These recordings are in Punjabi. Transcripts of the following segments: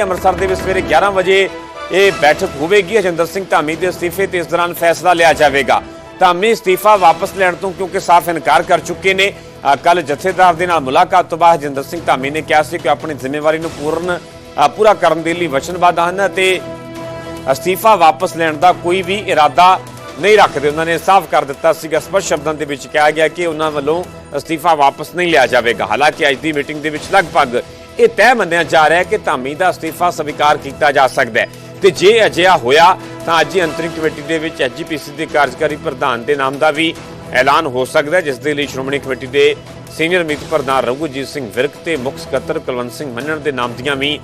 ਅੰਮ੍ਰਿਤਸਰ ਦੇ ਵਿੱਚ ਸਵੇਰੇ 11 ਵਜੇ ਇਹ ਬੈਠਕ ਹੋਵੇਗੀ। ਹਜਿੰਦਰ ਸਿੰਘ ਧਾਮੀ ਦੇ ਅਸਤੀਫੇ ਤੇ ਇਸ ਦੌਰਾਨ ਫੈਸਲਾ ਲਿਆ ਜਾਵੇਗਾ। ਧਾਮੀ ਅਸਤੀਫਾ ਵਾਪਸ ਲੈਣ ਤੋਂ ਕਿਉਂਕਿ ਸਾਫ਼ ਇਨਕਾਰ ਕਰ ਚੁੱਕੇ ਨੇ। ਕੱਲ ਜਥੇਦਾਰ ਦੇ ਨਾਲ ਮੁਲਾਕਾਤ ਤੋਂ ਬਾਅਦ ਹਜਿੰਦਰ ਸਿੰਘ ਧਾਮੀ ਨੇ ਕਿਹਾ ਸੀ ਕਿ ਆਪਣੀ ਜ਼ਿੰਮੇਵਾਰੀ ਨੂੰ ਪੂਰਨ ਪੂਰਾ ਕਰਨ ਦੇ ਲਈ ਵਚਨਬੱਧ ਹਨ ਅਤੇ ਅਸਤੀਫਾ ਵਾਪਸ ਲੈਣ ਦਾ ਕੋਈ ਵੀ ਇਰਾਦਾ ਨਹੀਂ ਰੱਖਦੇ। ਉਹਨਾਂ ਨੇ ਸਾਫ਼ ਕਰ ਦਿੱਤਾ ਸੀਗਾ। ਸਪਸ਼ਟ ਸ਼ਬਦਾਂ ਦੇ ਵਿੱਚ ਕਿਹਾ ਗਿਆ ਕਿ ਉਹਨਾਂ ਵੱਲੋਂ ਅਸਤੀਫਾ ਵਾਪਸ ਨਹੀਂ ਲਿਆ ਜਾਵੇਗਾ। ਹਾਲਾਂਕਿ ਅੱਜ ਦੀ ਮੀਟਿੰਗ ਦੇ ਵਿੱਚ ਲਗਭਗ ਇਹ ਤੈਅ ਮੰਨਿਆ ਜਾ ਰਿਹਾ ਹੈ ਕਿ ਧਾਮੀ ਦਾ ਅਸਤੀਫਾ ਸਵੀਕਾਰ ਕੀਤਾ ਜਾ ਸਕਦਾ ਹੈ। ਤੇ ਜੇ ਅਜਿਹਾ ਹੋਇਆ ਤਾਂ ਅੱਜ ਹੀ ਅੰਤਰਿਮ ਕਮੇਟੀ ਦੇ ਵਿੱਚ ਐਜੀਪੀਸੀ ਦੇ ਕਾਰਜਕਾਰੀ ਪ੍ਰਧਾਨ ਦੇ ਨਾਮ ਦਾ ਵੀ ਐਲਾਨ ਹੋ ਸਕਦਾ ਹੈ ਜਿਸ ਦੇ ਲਈ ਸ਼੍ਰੋਮਣੀ ਕਮੇਟੀ ਦੇ ਸੀਨੀਅਰ ਮੀਤ ਪ੍ਰਧਾਨ ਰਘੂਜੀਤ ਸਿੰਘ ਵਿਰਕ ਤੇ ਮੁੱਖ ਸਕੱਤਰ ਕੁਲਵੰਤ ਸਿੰਘ ਮੰਨਣ ਦੇ ਨਾਮ ਦੀਆਂ ਵੀ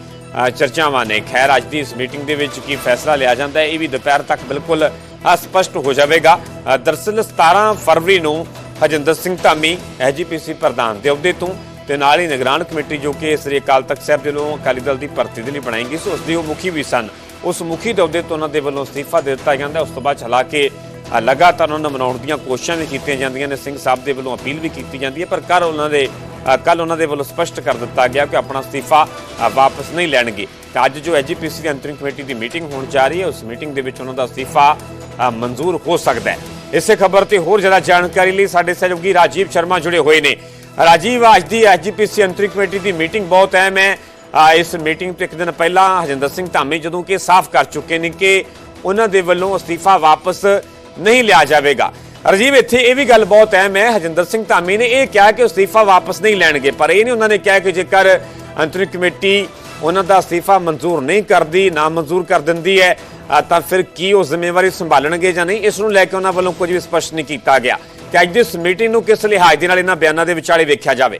ਚਰਚਾਵਾਂ ਨੇ। ਖੈਰ ਅੱਜ ਦੀ ਇਸ ਮੀਟਿੰਗ ਦੇ ਵਿੱਚ ਕੀ ਫੈਸਲਾ ਲਿਆ ਜਾਂਦਾ ਹੈ ਇਹ ਵੀ ਦੁਪਹਿਰ ਤੱਕ ਬਿਲਕੁਲ ਅਸਪਸ਼ਟ ਹੋ ਜਾਵੇਗਾ। ਅ, ਦਰਅਸਲ 17 ਫਰਵਰੀ ਨੂੰ ਹਜਿੰਦਰ ਸਿੰਘ ਧਾਮੀ ਐਜੀਪੀਸੀ ਪ੍ਰਧਾਨ ਦੇ ਅਹੁਦੇ ਤੋਂ ਤੇ ਨਾਲ ਹੀ ਨਿਗਰਾਨ ਕਮੇਟੀ ਜੋ ਕਿ ਸ੍ਰੀ ਅਕਾਲ ਤਖਤ ਸਾਹਿਬ ਦੇ ਵੱਲੋਂ ਅਕਾਲੀ ਦਲ ਦੀ ਭਰਤੀ ਦੇ ਲਈ ਬਣਾਈ ਗਈ ਸੀ ਉਸ ਦੇ ਉਹ ਮੁਖੀ ਵੀ ਸਨ। ਉਸ ਮੁਖੀ ਦੇ ਅਹੁਦੇ ਤੋਂ ਉਹਨਾਂ ਦੇ ਵੱਲੋਂ ਅਸਤੀਫਾ ਦੇ ਦਿੱਤਾ ਜਾਂਦਾ ਉਸ ਤੋਂ ਬਾਅਦ ਹਾਲਾਂਕਿ ਅ, ਲਗਾਤਾਰ ਉਹਨਾਂ ਨੂੰ ਮਨਾਉਣ ਦੀਆਂ ਕੋਸ਼ਿਸ਼ਾਂ ਵੀ ਕੀਤੀਆਂ ਜਾਂਦੀਆਂ ਨੇ। ਸਿੰਘ ਸਾਹਿਬ ਦੇ ਵੱਲੋਂ ਅਪੀਲ ਵੀ ਕੀਤੀ ਜਾਂਦੀ ਹੈ ਪਰ ਕੱਲ ਉਹਨਾਂ ਦੇ ਕੱਲ ਉਹਨਾਂ ਦੇ ਵੱਲੋਂ ਸਪਸ਼ਟ ਕਰ ਦਿੱਤਾ ਗਿਆ ਕਿ ਆਪਣਾ ਅਸਤੀਫਾ ਵਾਪਸ ਨਹੀਂ ਲੈਣਗੇ। ਤਾਂ ਅੱਜ ਜੋ ਐਜੀਪੀਸੀ ਦੀ ਅੰਤਰਿਮ ਕਮੇਟੀ ਦੀ ਮੀਟਿੰਗ ਹੋਣ ਜਾ ਰਹੀ ਹੈ ਉਸ ਮੀਟਿੰਗ ਦੇ ਵਿੱਚ ਉਹਨਾਂ ਦਾ ਅਸਤੀਫਾ ਮਨਜ਼ੂਰ ਹੋ ਸਕਦਾ ਹੈ। ਇਸੇ ਖਬਰ ਤੇ ਹੋਰ ਜ਼ਿਆਦਾ ਜਾਣਕਾਰੀ ਲਈ ਸਾਡੇ ਸਹਿਯੋਗੀ ਰਾਜੀਵ ਸ਼ਰਮਾ ਜੁੜੇ ਹੋਏ ਨੇ। ਰਾਜੀਵ, ਅੱਜ ਦੀ ਐਜੀਪੀਸੀ ਅੰਤਰਿਮ ਕਮੇਟੀ ਦੀ ਮੀਟਿੰਗ ਬਹੁਤ ਅਹਿਮ ਹੈ। ਇਸ ਮੀਟਿੰਗ ਤੋਂ ਇੱਕ ਦਿਨ ਪਹਿਲਾਂ ਹਜਿੰਦਰ ਸਿੰਘ ਧਾਮੀ, ਜਦੋਂ ਕਿ ਸਾਫ਼ ਕਰ ਚੁੱਕੇ ਨੇ ਕਿ ਉਹਨਾਂ ਦੇ ਵੱਲੋਂ ਅਸਤੀਫਾ ਵਾਪਸ ਨਹੀਂ ਲਿਆ ਜਾਵੇਗਾ। ਰਾਜੀਵ, ਇੱਥੇ ਇਹ ਵੀ ਗੱਲ ਬਹੁਤ ਅਹਿਮ ਹੈ। ਹਜਿੰਦਰ ਸਿੰਘ ਧਾਮੀ ਨੇ ਇਹ ਕਿਹਾ ਕਿ ਅਸਤੀਫਾ ਵਾਪਸ ਨਹੀਂ ਲੈਣਗੇ, ਪਰ ਇਹ ਨਹੀਂ ਉਹਨਾਂ ਨੇ ਕਿਹਾ ਕਿ ਜੇਕਰ ਅੰਤਰਿਮ ਕਮੇਟੀ ਉਹਨਾਂ ਦਾ ਅਸਤੀਫਾ ਮਨਜ਼ੂਰ ਨਹੀਂ ਕਰਦੀ ਨਾ ਮਨਜ਼ੂਰ ਕਰ ਦਿੰਦੀ ਹੈ ਤਾਂ ਫਿਰ ਕੀ ਉਹ ਜ਼ਿੰਮੇਵਾਰੀ ਸੰਭਾਲਣਗੇ ਜਾਂ ਨਹੀਂ? ਇਸ ਨੂੰ ਲੈ ਕੇ ਉਹਨਾਂ ਵੱਲੋਂ ਕੁਝ ਵੀ ਸਪਸ਼ਟ ਨਹੀਂ ਕੀਤਾ ਗਿਆ। ਕਿ ਅੱਜ ਦੀ ਇਸ ਮੀਟਿੰਗ ਨੂੰ ਕਿਸ ਲਿਹਾਜ਼ ਦੇ ਨਾਲ ਇਹਨਾਂ ਬਿਆਨਾਂ ਦੇ ਵਿਚਾਲੇ ਵੇਖਿਆ ਜਾਵੇ?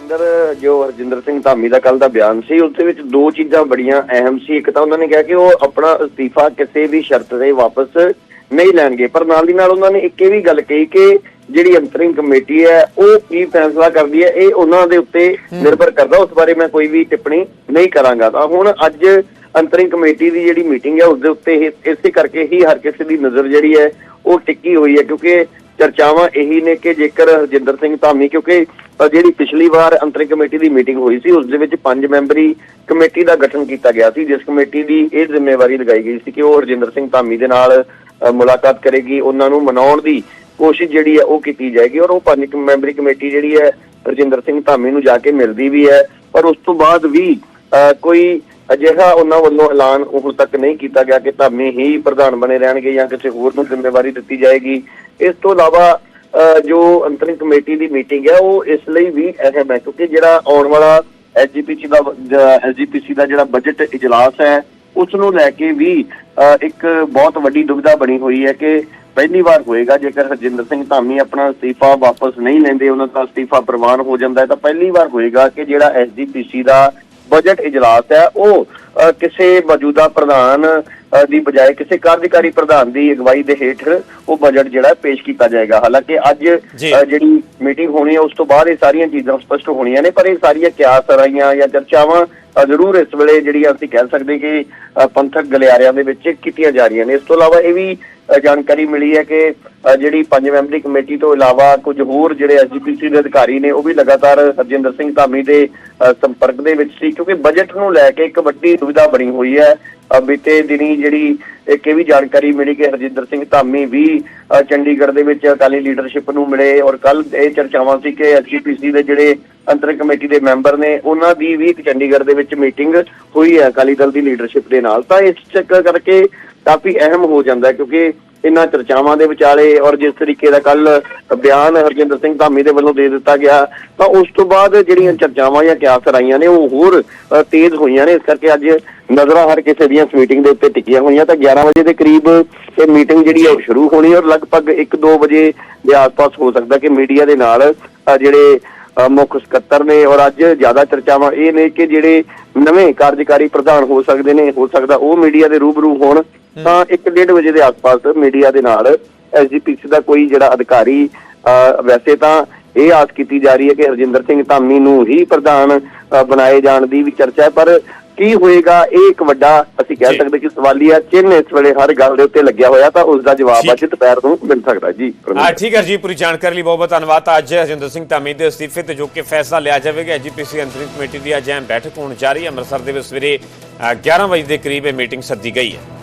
ਅੰਦਰ ਜੋ ਹਰਜਿੰਦਰ ਸਿੰਘ ਧਾਮੀ ਦਾ ਕੱਲ ਦਾ ਬਿਆਨ ਸੀ ਉਸ ਦੇ ਵਿੱਚ ਦੋ ਚੀਜ਼ਾਂ ਬੜੀਆਂ ਅਹਿਮ ਸੀ। ਇੱਕ ਤਾਂ ਉਹਨਾਂ ਨੇ ਕਿਹਾ ਕਿ ਉਹ ਆਪਣਾ ਅਸਤੀਫਾ ਕਿਸੇ ਵੀ ਸ਼ਰਤ ਤੇ ਵਾਪਸ ਨਹੀਂ ਲੈਣਗੇ। ਪਰ ਨਾਲ ਦੀ ਨਾਲ ਉਹਨਾਂ ਨੇ ਇੱਕ ਇਹ ਵੀ ਗੱਲ ਕਹੀ ਕਿ ਜਿਹੜੀ ਅੰਤਰਿਮ ਕਮੇਟੀ ਹੈ ਉਹ ਕੀ ਫੈਸਲਾ ਕਰਦੀ ਹੈ ਇਹ ਉਹਨਾਂ ਦੇ ਉੱਤੇ ਨਿਰਭਰ ਕਰਦਾ। ਉਸ ਬਾਰੇ ਮੈਂ ਕੋਈ ਵੀ ਟਿੱਪਣੀ ਨਹੀਂ ਕਰਾਂਗਾ। ਤਾਂ ਹੁਣ ਅੱਜ ਅੰਤਰਿਮ ਕਮੇਟੀ ਦੀ ਜਿਹੜੀ ਮੀਟਿੰਗ ਹੈ ਉਸ ਦੇ ਉੱਤੇ ਇਸੇ ਕਰਕੇ ਹੀ ਹਰ ਕਿਸੇ ਦੀ ਨਜ਼ਰ ਜਿਹੜੀ ਹੈ ਉਹ ਟਿੱਕੀ ਹੋਈ ਹੈ ਕਿਉਂਕਿ ਚਰਚਾਵਾਂ ਇਹੀ ਨੇ ਕਿ ਜੇਕਰ ਹਰਜਿੰਦਰ ਸਿੰਘ ਧਾਮੀ ਕਿਉਂਕਿ ਜਿਹੜੀ ਪਿਛਲੀ ਵਾਰ ਅੰਤਰਿਮ ਕਮੇਟੀ ਦੀ ਮੀਟਿੰਗ ਹੋਈ ਸੀ ਉਸ ਦੇ ਵਿੱਚ ਪੰਜ ਮੈਂਬਰੀ ਕਮੇਟੀ ਦਾ ਗਠਨ ਕੀਤਾ ਗਿਆ ਸੀ ਜਿਸ ਕਮੇਟੀ ਦੀ ਇਹ ਜ਼ਿੰਮੇਵਾਰੀ ਲਗਾਈ ਗਈ ਸੀ ਕਿ ਉਹ ਹਰਜਿੰਦਰ ਸਿੰਘ ਧਾਮੀ ਦੇ ਨਾਲ ਮੁਲਾਕਾਤ ਕਰੇਗੀ ਉਹਨਾਂ ਨੂੰ ਮਨਾਉਣ ਦੀ ਕੋਸ਼ਿਸ਼ ਜਿਹੜੀ ਹੈ ਉਹ ਕੀਤੀ ਜਾਏਗੀ ਔਰ ਉਹ ਪੰਜ ਮੈਂਬਰੀ ਕਮੇਟੀ ਜਿਹੜੀ ਹੈ ਹਰਜਿੰਦਰ ਸਿੰਘ ਧਾਮੀ ਨੂੰ ਜਾ ਕੇ ਮਿਲਦੀ ਵੀ ਹੈ ਪਰ ਉਸ ਤੋਂ ਬਾਅਦ ਵੀ ਅ, ਕੋਈ ਅਜਿਹਾ ਉਹਨਾਂ ਵੱਲੋਂ ਐਲਾਨ ਹੁਣ ਤੱਕ ਨਹੀਂ ਕੀਤਾ ਗਿਆ ਕਿ ਧਾਮੀ ਹੀ ਪ੍ਰਧਾਨ ਬਣੇ ਰਹਿਣਗੇ ਜਾਂ ਕਿਸੇ ਹੋਰ ਨੂੰ ਜ਼ਿੰਮੇਵਾਰੀ ਦਿੱਤੀ ਜਾਏਗੀ। ਇਸ ਤੋਂ ਇਲਾਵਾ ਅ, ਜੋ ਅੰਤਰਿਮ ਕਮੇਟੀ ਦੀ ਮੀਟਿੰਗ ਹੈ ਉਹ ਇਸ ਲਈ ਵੀ ਅਹਿਮ ਹੈ ਕਿਉਂਕਿ ਜਿਹੜਾ ਆਉਣ ਵਾਲਾ ਐਸਜੀਪੀਸੀ ਦਾ ਐਸਜੀਪੀਸੀ ਦਾ ਜਿਹੜਾ ਬਜਟ ਇਜਲਾਸ ਹੈ ਉਸ ਨੂੰ ਲੈ ਕੇ ਵੀ ਅ, ਇੱਕ ਬਹੁਤ ਵੱਡੀ ਦੁਬਿਧਾ ਬਣੀ ਹੋਈ ਹੈ ਕਿ ਪਹਿਲੀ ਵਾਰ ਹੋਏਗਾ ਜੇਕਰ ਹਰਜਿੰਦਰ ਸਿੰਘ ਧਾਮੀ ਆਪਣਾ ਅਸਤੀਫਾ ਵਾਪਸ ਨਹੀਂ ਲੈਂਦੇ ਉਹਨਾਂ ਦਾ ਅਸਤੀਫਾ ਪ੍ਰਵਾਨ ਹੋ ਜਾਂਦਾ ਹੈ ਤਾਂ ਪਹਿਲੀ ਵਾਰ ਹੋਏਗਾ ਕਿ ਜਿਹੜਾ ਐਸਜੀਪੀਸੀ ਦਾ ਬਜਟ ਇਜਲਾਸ ਹੈ ਉਹ ਕਿਸੇ ਮੌਜੂਦਾ ਪ੍ਰਧਾਨ ਦੀ ਬਜਾਏ ਕਿਸੇ ਕਾਰਜਕਾਰੀ ਪ੍ਰਧਾਨ ਦੀ ਅਗਵਾਈ ਦੇ ਹੇਠ ਉਹ ਬਜਟ ਜਿਹੜਾ ਪੇਸ਼ ਕੀਤਾ ਜਾਏਗਾ। ਹਾਲਾਂਕਿ ਅੱਜ ਜਿਹੜੀ ਮੀਟਿੰਗ ਹੋਣੀ ਹੈ ਉਸ ਤੋਂ ਬਾਅਦ ਇਹ ਸਾਰੀਆਂ ਚੀਜ਼ਾਂ ਸਪਸ਼ਟ ਹੋਣੀਆਂ ਨੇ ਪਰ ਇਹ ਸਾਰੀਆਂ ਕਿਆਸ ਰਾਈਆਂ ਜਾਂ ਚਰਚਾਵਾਂ ਜ਼ਰੂਰ ਇਸ ਵੇਲੇ ਜਿਹੜੀਆਂ ਅਸੀਂ ਕਹਿ ਸਕਦੇ ਕਿ ਪੰਥਕ ਗਲਿਆਰਿਆਂ ਦੇ ਵਿੱਚ ਕੀਤੀਆਂ ਜਾ ਰਹੀਆਂ ਨੇ। ਇਸ ਤੋਂ ਇਲਾਵਾ ਇਹ ਵੀ ਜਾਣਕਾਰੀ ਮਿਲੀ ਹੈ ਕਿ ਜਿਹੜੀ ਪੰਜ ਮੈਂਬਰੀ ਕਮੇਟੀ ਤੋਂ ਇਲਾਵਾ ਕੁਝ ਹੋਰ ਜਿਹੜੇ ਐਸਜੀਪੀਸੀ ਦੇ ਅਧਿਕਾਰੀ ਨੇ ਉਹ ਵੀ ਲਗਾਤਾਰ ਹਰਜਿੰਦਰ ਸਿੰਘ ਧਾਮੀ ਦੇ ਅ, ਸੰਪਰਕ ਦੇ ਵਿੱਚ ਸੀ ਕਿਉਂਕਿ ਬਜਟ ਨੂੰ ਲੈ ਕੇ ਇੱਕ ਵੱਡੀ ਦੁਵਿਧਾ ਬਣੀ ਹੋਈ ਹੈ। ਬੀਤੇ ਦਿਨੀ ਜਿਹੜੀ ਇੱਕ ਇਹ ਵੀ ਜਾਣਕਾਰੀ ਮਿਲੀ ਕਿ ਹਰਜਿੰਦਰ ਸਿੰਘ ਧਾਮੀ ਵੀ ਚੰਡੀਗੜ੍ਹ ਦੇ ਵਿੱਚ ਅਕਾਲੀ ਲੀਡਰਸ਼ਿਪ ਨੂੰ ਮਿਲੇ ਔਰ ਕੱਲ ਇਹ ਚਰਚਾਵਾਂ ਸੀ ਕਿ ਐਸਜੀਪੀਸੀ ਦੇ ਜਿਹੜੇ ਅੰਤਰ ਕਮੇਟੀ ਦੇ ਮੈਂਬਰ ਨੇ, ਉਹਨਾਂ ਦੀ ਵੀ ਚੰਡੀਗੜ੍ਹ ਦੇ ਵਿੱਚ ਮੀਟਿੰਗ ਹੋਈ ਹੈ ਅਕਾਲੀ ਦਲ ਦੀ ਲੀਡਰਸ਼ਿਪ ਦੇ ਨਾਲ। ਤਾਂ ਇਸ ਚੱਕਰ ਕਰਕੇ ਕਾਫੀ ਅਹਿਮ ਹੋ ਜਾਂਦਾ ਕਿਉਂਕਿ ਇਹਨਾਂ ਚਰਚਾਵਾਂ ਦੇ ਵਿਚਾਲੇ ਔਰ ਜਿਸ ਤਰੀਕੇ ਦਾ ਕੱਲ ਬਿਆਨ ਹਰਜਿੰਦਰ ਸਿੰਘ ਧਾਮੀ ਦੇ ਵੱਲੋਂ ਦੇ ਦਿੱਤਾ ਗਿਆ, ਤਾਂ ਉਸ ਤੋਂ ਬਾਅਦ ਜਿਹੜੀਆਂ ਚਰਚਾਵਾਂ ਜਾਂ ਕਿਆਸ ਰਾਈਆਂ ਨੇ ਉਹ ਹੋਰ ਤੇਜ਼ ਹੋਈਆਂ ਨੇ। ਇਸ ਕਰਕੇ ਅੱਜ ਨਜ਼ਰਾਂ ਹਰ ਕਿਸੇ ਦੀਆਂ ਮੀਟਿੰਗ ਦੇ ਉੱਤੇ ਟਿਕੀਆਂ ਹੋਈਆਂ ਤਾਂ 11 ਵਜੇ ਦੇ ਕਰੀਬ ਇਹ ਮੀਟਿੰਗ ਜਿਹੜੀ ਹੈ ਉਹ ਸ਼ੁਰੂ ਹੋਣੀ ਔਰ ਲਗਭਗ 1-2 ਵਜੇ ਦੇ ਆਸ-ਪਾਸ ਹੋ ਸਕਦਾ ਕਿ ਮੀਡੀਆ ਦੇ ਨਾਲ ਜਿਹੜੇ ਮੁੱਖ ਸਕੱਤਰ ਨੇ ਔਰ ਅੱਜ ਜ਼ਿਆਦਾ ਚਰਚਾਵਾਂ ਇਹ ਨੇ ਕਿ ਜਿਹੜੇ ਨਵੇਂ ਕਾਰਜਕਾਰੀ ਪ੍ਰਧਾਨ ਹੋ ਸਕਦੇ ਨੇ ਹੋ ਸਕਦਾ ਉਹ ਮੀਡੀਆ ਦੇ ਰੂਬਰੂ ਹੋਣ। ਤਾਂ 1:30 ਵਜੇ ਦੇ ਆਸ-ਪਾਸ ਮੀਡੀਆ ਦੇ ਨਾਲ ਐਸਜੀਪੀਸੀ ਦਾ ਕੋਈ ਜਿਹੜਾ ਅਧਿਕਾਰੀ ਵੈਸੇ ਤਾਂ ਇਹ ਆਸ ਕੀਤੀ ਜਾ ਰਹੀ ਹੈ ਕਿ ਹਰਜਿੰਦਰ ਸਿੰਘ ਧਾਮੀ ਨੂੰ ਹੀ ਪ੍ਰਧਾਨ ਬਣਾਏ ਜਾਣ ਦੀ ਵੀ ਚਰਚਾ ਹੈ ਪਰ ਕੀ ਹੋਏਗਾ ਇਹ ਇੱਕ ਵੱਡਾ ਅਸੀਂ ਕਹਿ। ਸਕਦੇ ਕਿ ਸਵਾਲੀਆ ਚਿੰਨ੍ਹ ਇਸ ਵੇਲੇ ਹਰ ਗੱਲ ਦੇ ਉੱਤੇ ਲੱਗਿਆ ਹੋਇਆ ਤਾਂ ਉਸ ਦਾ ਜਵਾਬ। ਅੱਜ ਦੁਪਹਿਰ ਨੂੰ ਮਿਲ ਸਕਦਾ ਜੀ ਆ ਠੀਕ ਹੈ ਜੀ ਪੂਰੀ ਜਾਣਕਾਰੀ ਲਈ ਬਹੁਤ ਬਹੁਤ ਧੰਨਵਾਦ। ਅੱਜ ਹਰਜਿੰਦਰ ਸਿੰਘ ਧਾਮੀ ਦੇ ਅਸਤੀਫੇ ਤੇ ਜੋ ਕਿ ਫੈਸਲਾ ਲਿਆ ਜਾਵੇਗਾ ਐਜੀਪੀਸੀ ਅੰਤਰਿਮ ਕਮੇਟੀ ਦੀ ਅੱਜ ਅਹਿਮ ਬੈਠਕ ਹੋਣ ਜਾ ਰਹੀ ਹੈ। ਅੰਮ੍ਰਿਤਸਰ ਦੇ ਵਿੱਚ ਸਵੇਰੇ ਅ, 11 ਵਜੇ ਦੇ ਕਰੀਬ ਇਹ ਮੀਟਿੰਗ ਸੱਦੀ ਗਈ ਹੈ।